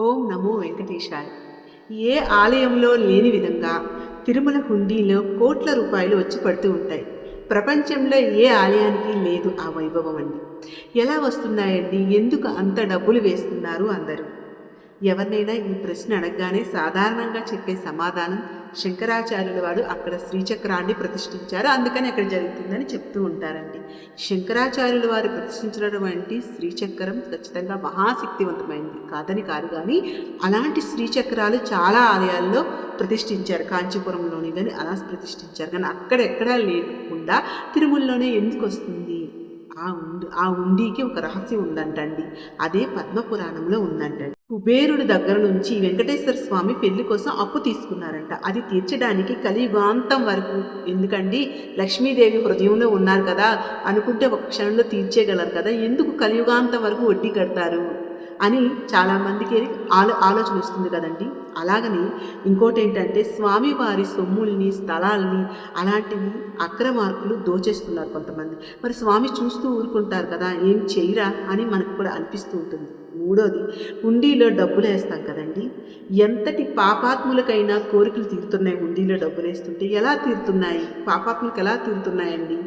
ఓం నమో వెంకటేశాయ. ఏ ఆలయంలో లేని విధంగా తిరుమల హుండీలో కోట్ల రూపాయలు వచ్చి పడుతూ ఉంటాయి. ప్రపంచంలో ఏ ఆలయానికి లేదు ఆ వైభవం అండి. ఎలా వస్తున్నాయండి? ఎందుకు అంత డబ్బులు వేస్తున్నారు అందరూ? ఎవరినైనా ఈ ప్రశ్న అడగగానే సాధారణంగా చెప్పే సమాధానం శంకరాచార్యుల వారు అక్కడ శ్రీచక్రాన్ని ప్రతిష్ఠించారు. అందుకని అక్కడ జరుగుతుందని చెప్తూ ఉంటారండి. శంకరాచార్యుల వారు ప్రతిష్ఠించినటువంటి శ్రీచక్రం ఖచ్చితంగా మహాశక్తివంతమైంది. కాదని కాదు కానీ అలాంటి శ్రీచక్రాలు చాలా ఆలయాల్లో ప్రతిష్ఠించారు. కాంచీపురంలోని కానీ అలా ప్రతిష్ఠించారు. కానీ అక్కడెక్కడా లేకుండా తిరుమలలోనే ఎందుకు వస్తుంది? ఆ ఉండి ఆ ఉండికి ఒక రహస్యం ఉందంటండి. అదే పద్మపురాణంలో ఉందంటండి. కుబేరుడి దగ్గర నుంచి వెంకటేశ్వర స్వామి పెళ్ళి కోసం అప్పు తీసుకున్నారంట. అది తీర్చడానికి కలియుగాంతం వరకు. ఎందుకండి? లక్ష్మీదేవి హృదయంలో ఉన్నారు కదా. అనుకుంటే ఒక క్షణంలో తీర్చేయగలరు కదా. ఎందుకు కలియుగాంతం వరకు వడ్డీ కడతారు? అని చాలామందికి ఆలో ఆలోచన వస్తుంది కదండి. అలాగని ఇంకోటి ఏంటంటే స్వామివారి సొమ్ముల్ని స్థలాల్ని అలాంటివి అక్రమార్కులు దోచేస్తున్నారు కొంతమంది. మరి స్వామి చూస్తూ ఊరుకుంటారు కదా ఏం చేయరా అని మనకు కూడా అనిపిస్తూ ఉంటుంది. మూడోది హుండీలో డబ్బులు వేస్తాం కదండి. ఎంతటి పాపాత్ములకైనా కోరికలు తీరుతున్నాయి హుండీలో డబ్బులు వేస్తుంటే ఎలా తీరుతున్నాయి? పాపాత్ములకు ఎలా తీరుతున్నాయండి?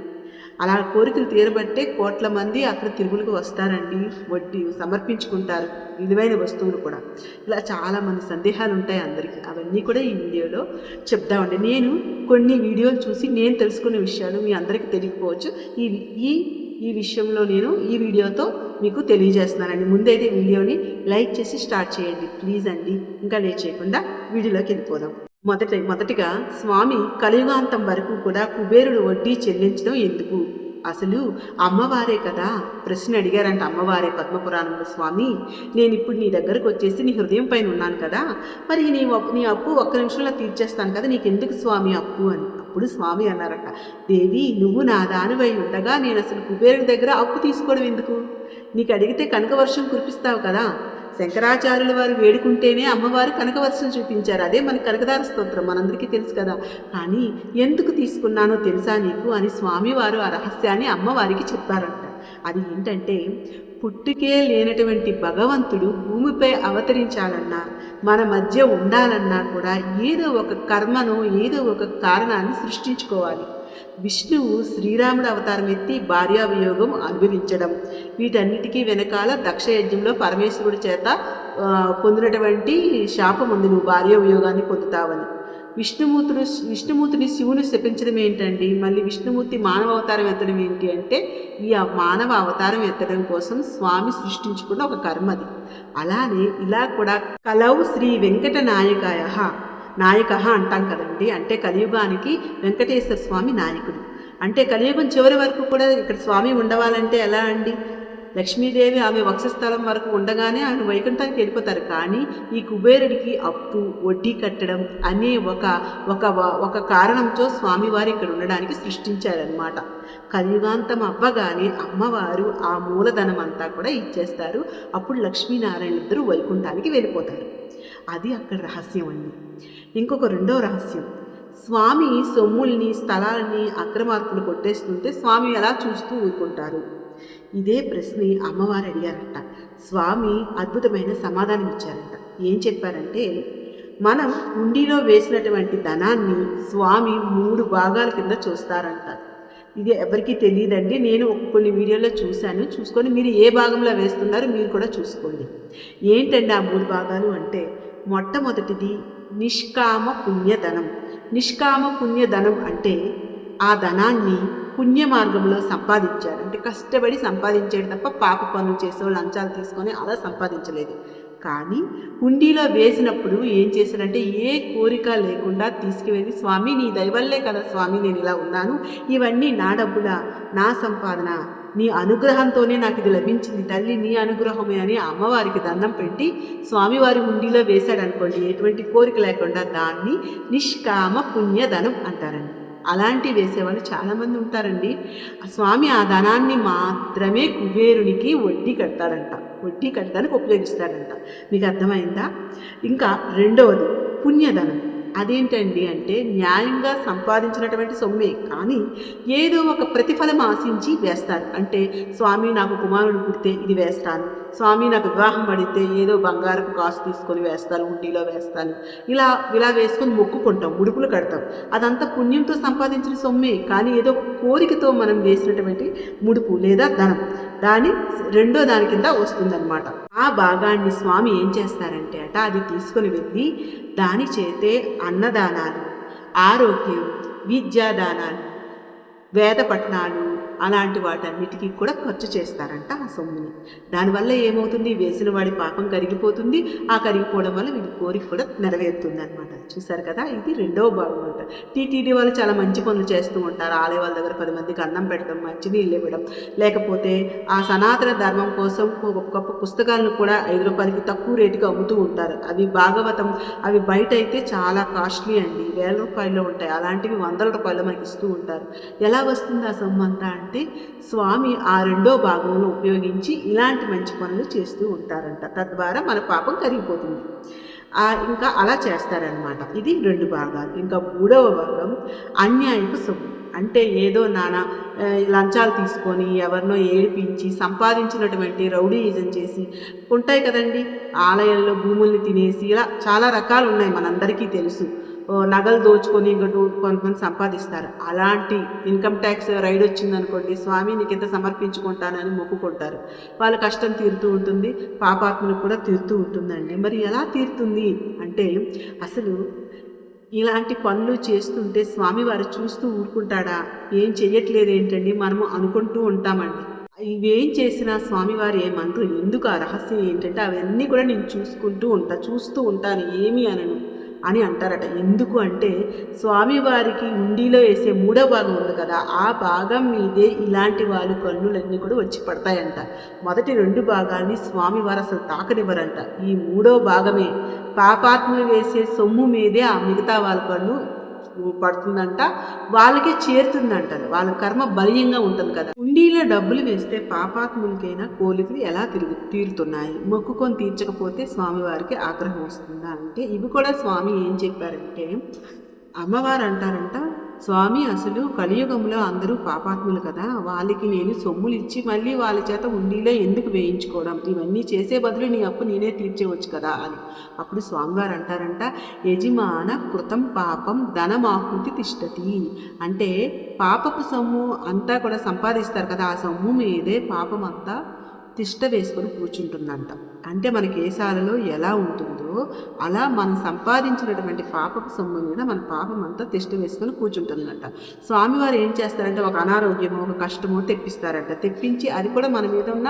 అలా కోరికలు తీరబట్టే కోట్ల మంది అక్కడ తిరుగులకు వస్తారండి. వడ్డీ సమర్పించుకుంటారు. విలువైన వస్తువులు కూడా. ఇలా చాలామంది సందేహాలు ఉంటాయి అందరికీ. అవన్నీ కూడా ఈ వీడియోలో చెప్దామండి. నేను కొన్ని వీడియోలు చూసి నేను తెలుసుకునే విషయాలు మీ అందరికీ తెలియకపోవచ్చు. ఈ ఈ ఈ విషయంలో నేను ఈ వీడియోతో మీకు తెలియజేస్తున్నానండి. ముందైతే వీడియోని లైక్ చేసి స్టార్ట్ చేయండి. ప్లీజ్ అండి. ఇంకా లేట్ చేయకుండా వీడియోలోకి వెళ్ళిపోదాం. మొదట మొదటిగా స్వామి కలియుగాంతం వరకు కూడా కుబేరుడు వడ్డీ చెల్లించడం ఎందుకు? అసలు అమ్మవారే కదా? ప్రశ్న అడిగారంట అమ్మవారే పద్మపురాణంలో స్వామి. నేను ఇప్పుడు నీ దగ్గరకు వచ్చేసి నీ హృదయం పైన ఉన్నాను కదా. మరి నీ అప్పు- నీ అప్పు ఒక్క నిమిషంలో తీర్చేస్తాను కదా నీకు ఎందుకు స్వామి అప్పు అని. అప్పుడు స్వామి అన్నారట దేవి నువ్వు నా దానివై ఉండగా నేను అసలు కుబేరుడి దగ్గర అప్పు తీసుకోవడం ఎందుకు? నీకు అడిగితే కనక వర్షం కురిపిస్తావు కదా. శంకరాచార్యుల వారు వేడుకుంటేనే అమ్మవారు కనకవర్షం చూపించారు. అదే మన కనకదార స్తోత్రం మనందరికీ తెలుసు కదా. కానీ ఎందుకు తీసుకున్నానో తెలుసా నీకు? అని స్వామివారు ఆ రహస్యాన్ని అమ్మవారికి చెప్పారంట. అది ఏంటంటే పుట్టుకే లేనటువంటి భగవంతుడు భూమిపై అవతరించాలన్నా మన మధ్య ఉండాలన్నా కూడా ఏదో ఒక కర్మను ఏదో ఒక కారణాన్ని సృష్టించుకోవాలి. విష్ణువు శ్రీరాముడు అవతారం ఎత్తి భార్యావియోగం అనుభవించడం. వీటన్నిటికీ వెనకాల దక్షయజ్ఞంలో పరమేశ్వరుడి చేత పొందినటువంటి శాపం ఉంది నువ్వు భార్యావియోగాన్ని పొందుతావని. విష్ణుమూర్తుడు విష్ణుమూర్తిని శివుని శపించడం ఏంటండి? మళ్ళీ విష్ణుమూర్తి మానవ అవతారం ఎత్తడం ఏంటి అంటే ఈ మానవ అవతారం ఎత్తడం కోసం స్వామి సృష్టించుకున్న ఒక కర్మది అలానే ఇలా కూడా కలౌ శ్రీ వెంకట నాయకాయ నాయక అంటాం కదండి. అంటే కలియుగానికి వెంకటేశ్వర స్వామి నాయకుడు. అంటే కలియుగం చివరి వరకు కూడా ఇక్కడ స్వామి ఉండవాలంటే ఎలా అండి? లక్ష్మీదేవి ఆమె వక్షస్థలం వరకు ఉండగానే ఆయన వైకుంఠానికి వెళ్ళిపోతారు. కానీ ఈ కుబేరుడికి అప్పు వడ్డీ కట్టడం అనే ఒక ఒక ఒక కారణంతో స్వామివారు ఇక్కడ ఉండడానికి సృష్టించారనమాట కలియుగాంతం అవ్వగానే అమ్మవారు ఆ మూలధనం అంతా కూడా ఇచ్చేస్తారు. అప్పుడు లక్ష్మీనారాయణ ఇద్దరు వైకుంఠానికి వెళ్ళిపోతారు. అది అక్కడ రహస్యం అండి. ఇంకొక రెండో రహస్యం. స్వామి సొమ్ముల్ని స్థలాల్ని అక్రమార్కులు కొట్టేస్తుంటే స్వామి ఎలా చూస్తూ ఊరుకుంటారు? ఇదే ప్రశ్న అమ్మవారు అడిగారట. స్వామి అద్భుతమైన సమాధానం ఇచ్చారంట. ఏం చెప్పారంటే మనం ఉండిలో వేసినటువంటి ధనాన్ని స్వామి మూడు భాగాల కింద చూస్తారంట. ఇది ఎవరికీ తెలియదండి. నేను కొన్ని వీడియోలో చూశాను. చూసుకొని మీరు ఏ భాగంలో వేస్తున్నారో మీరు కూడా చూసుకోండి. ఏంటండి ఆ మూడు భాగాలు అంటే మొట్టమొదటిది నిష్కామ పుణ్యధనం. నిష్కామ పుణ్యధనం అంటే ఆ ధనాన్ని పుణ్య మార్గంలో సంపాదించారు. అంటే కష్టపడి సంపాదించాడు తప్ప పాప పనులు చేసో లంచాలు తీసుకొని అలా సంపాదించలేదు. కానీ హుండీలో వేసినప్పుడు ఏం చేశాడంటే ఏ కోరిక లేకుండా తీసుకువెళ్ళి స్వామి నీ దయవల్లే కదా స్వామి నేను ఇలా ఉన్నాను. ఇవన్నీ నా డబ్బులా? నా సంపాదన? నీ అనుగ్రహంతోనే నాకు ఇది లభించింది తల్లి నీ అనుగ్రహమే అని అమ్మవారికి దండం పెట్టి స్వామివారి హుండీలో వేశాడనుకోండి ఎటువంటి కోరిక లేకుండా దాన్ని నిష్కామ పుణ్యధనం అంటారండి. అలాంటి వేసేవాళ్ళు చాలామంది ఉంటారండి. స్వామి ఆ ధనాన్ని మాత్రమే కుబేరునికి వడ్డీ కడతాడంట. వడ్డీ కట్టడానికి ఉపయోగిస్తాడంట. మీకు అర్థమైందా? ఇంకా రెండవది పుణ్యధనం. అదేంటండి అంటే న్యాయంగా సంపాదించినటువంటి సొమ్మే కానీ ఏదో ఒక ప్రతిఫలం ఆశించి వేస్తారు. అంటే స్వామి నాకు కుమారుడు పుడితే ఇది వేస్తాను స్వామి నాకు వివాహం పడితే ఏదో బంగారపు కాసు తీసుకొని వేస్తాను ఉండిలో వేస్తాను. ఇలా ఇలా వేసుకొని మొక్కుకుంటాం ముడుపులు కడతాం. అదంతా పుణ్యంతో సంపాదించిన సొమ్మే కానీ ఏదో కోరికతో మనం వేసినటువంటి ముడుపు లేదా ధనం. దాని రెండో దాని కింద వస్తుందన్నమాట. ఆ భాగాన్ని స్వామి ఏం చేస్తారంటే అట అది తీసుకొని వెళ్ళి దాని చేతే అన్నదానాలు ఆరోగ్యం విద్యాదానాలు వేద పఠనాలు అలాంటి వాటన్నిటికీ కూడా ఖర్చు చేస్తారంట ఆ సొమ్ముని. దానివల్ల ఏమవుతుంది? వేసిన వాడి పాపం కరిగిపోతుంది. ఆ కరిగిపోవడం వల్ల వీడి కోరిక కూడా నెరవేరుతుంది అనమాట చూసారు కదా? ఇది రెండవ భాగం అనమాట టీటీడీ వాళ్ళు చాలా మంచి పనులు చేస్తూ ఉంటారు. ఆలయ వాళ్ళ దగ్గర పది మందికి అన్నం పెట్టడం మంచినీళ్ళు ఇవ్వడం. లేకపోతే ఆ సనాతన ధర్మం కోసం ఒక గొప్ప పుస్తకాలను కూడా ఐదు రూపాయలకి తక్కువ రేటుకి అమ్ముతూ ఉంటారు. అవి భాగవతం అవి బయట అయితే చాలా కాస్ట్లీ అండి. వేల రూపాయల్లో ఉంటాయి. అలాంటివి వందల రూపాయలు మనకి ఇస్తూ ఉంటారు. ఎలా వస్తుంది ఆ సొమ్ము అంతా అంటే స్వామి ఆ రెండో భాగంలో ఉపయోగించి ఇలాంటి మంచి పనులు చేస్తూ ఉంటారంట. తద్వారా మన పాపం కరిగిపోతుంది. ఇంకా అలా చేస్తారనమాట ఇది రెండు భాగాలు. ఇంకా మూడవ భాగం అన్యాయపు సొమ్ము. అంటే ఏదో నానా లంచాలు తీసుకొని ఎవరినో ఏడిపించి సంపాదించినటువంటి రౌడీయిజం చేసి ఉంటాయి కదండి. ఆలయాల్లో భూముల్ని తినేసి ఇలా చాలా రకాలు ఉన్నాయి. మనందరికీ తెలుసు. నగలు దోచుకొని ఇంకటి కొంతమంది సంపాదిస్తారు. అలాంటి ఇన్కమ్ ట్యాక్స్ రైడ్ వచ్చిందనుకోండి స్వామి నీకు ఎంత సమర్పించుకుంటానని మొక్కుకుంటారు. వాళ్ళ కష్టం తీరుతూ ఉంటుంది పాపాత్మలకు కూడా తీరుతూ ఉంటుందండి. మరి ఎలా తీరుతుంది అంటే అసలు ఇలాంటి పనులు చేస్తుంటే స్వామివారు చూస్తూ ఊరుకుంటాడా? ఏం చెయ్యట్లేదు ఏంటండి? మనము అనుకుంటూ ఉంటామండి. ఇవేం చేసినా స్వామివారు ఏమంటారు ఎందుకు ఆ రహస్యం ఏంటంటే అవన్నీ కూడా నేను చూసుకుంటూ ఉంటా చూస్తూ ఉంటాను ఏమీ అనను. అని అంటారట. ఎందుకు అంటే స్వామివారికి ఉండిలో వేసే మూడో భాగం ఉంది కదా ఆ భాగం మీదే ఇలాంటి వాళ్ళు కన్నులన్నీ కూడా వచ్చి పడతాయంట. మొదటి రెండు భాగాన్ని స్వామివారు అసలు తాకనివ్వరంట. ఈ మూడో భాగమే పాపాత్ములు వేసే సొమ్ము మీదే ఆ మిగతా వాళ్ళ కన్ను పడుతుందంట వాళ్ళకే చేరుతుందంట వాళ్ళ కర్మ బలీయంగా ఉంటుంది కదా. హుండీలో డబ్బులు వేస్తే పాపాత్ములకైనా కోలికలు ఎలా తిరుగు తీరుతున్నాయి? మొక్కుకొని తీర్చకపోతే స్వామివారికి ఆగ్రహం వస్తుందా? అంటే ఇవి కూడా స్వామి ఏం చెప్పారంటే అమ్మవారు అంటారంట స్వామి అసలు కలియుగంలో అందరూ పాపాత్ములు కదా. వాళ్ళకి నేను సొమ్ములు ఇచ్చి మళ్ళీ వాళ్ళ చేత ఉండిలో ఎందుకు వేయించుకోవడం? ఇవన్నీ చేసే బదులు నీ అప్పు నేనే తీర్చేవచ్చు కదా అని. అప్పుడు స్వామివారు అంటారంట యజమాన కృతం పాపం ధనమాకృతి తిష్టతి. అంటే పాపపు సొమ్ము అంతా కూడా సంపాదిస్తారు కదా ఆ సొమ్ము మీదే పాపం అంతా తిష్ట వేసుకొని కూర్చుంటుందంట. అంటే మన కేశాలలో ఎలా ఉంటుందో అలా మనం సంపాదించినటువంటి పాపకు సొమ్ము మీద మన పాపం అంతా తిష్ట వేసుకొని కూర్చుంటుందంట. స్వామివారు ఏం చేస్తారంటే ఒక అనారోగ్యమో ఒక కష్టమో తెప్పిస్తారంట. తెప్పించి అది కూడా మన మీద ఉన్న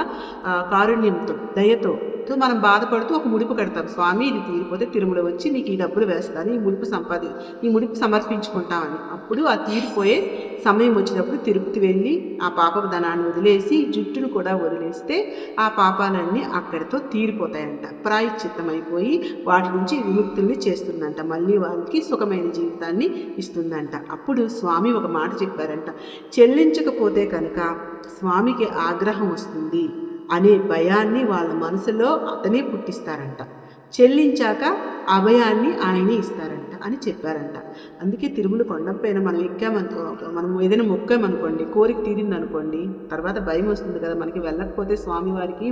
కారుణ్యంతో దయతో మనం బాధపడుతూ ఒక ముడుపు కడతాం. స్వామి ఇది తీరిపోతే తిరుమల వచ్చి నీకు ఈ డబ్బులు వేస్తాను ఈ ముడిపు సంపాది ఈ ముడుపు సమర్పించుకుంటామని. అప్పుడు ఆ తీరిపోయే సమయం వచ్చినప్పుడు తిరుపతి వెళ్ళి ఆ పాపపు ధనాన్ని వదిలేసి జుట్టును కూడా వదిలేస్తే ఆ పాపాలన్నీ అక్కడితో తీరిపోతాయంట. ప్రాయశ్చిత్తం అయిపోయి వాటి నుంచి విముక్తుల్ని చేస్తుందంట. మళ్ళీ వాళ్ళకి సుఖమైన జీవితాన్ని ఇస్తుందంట. అప్పుడు స్వామి ఒక మాట చెప్పారంట. చెల్లించకపోతే కనుక స్వామికి ఆగ్రహం వస్తుంది అనే భయాన్ని వాళ్ళ మనసులో అతనే పుట్టిస్తారంట. చెల్లించాక అభయాన్ని ఆయనే ఇస్తారంట. అని చెప్పారంట. అందుకే తిరుమల కొండపైన మనం ఎక్కామనుకో మనం ఏదైనా మొక్కామనుకోండి కోరిక తీరింది అనుకోండి తర్వాత భయం వస్తుంది కదా మనకి వెళ్ళకపోతే స్వామివారికి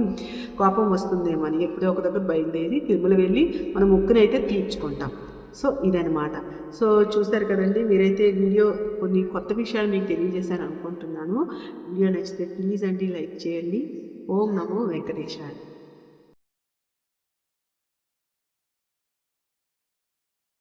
కోపం వస్తుందేమో అని ఎప్పుడో ఒక దగ్గర బయలుదేరి తిరుమల వెళ్ళి మనం మొక్కునైతే తీర్చుకుంటాం. సో ఇదనమాట సో చూస్తారు కదండి మీరైతే వీడియో కొన్ని కొత్త విషయాలు మీకు తెలియజేశాను అనుకుంటున్నాను వీడియో నచ్చితే ప్లీజ్ అండి లైక్ చేయండి. ఓం నమో వెంకటేశాయ.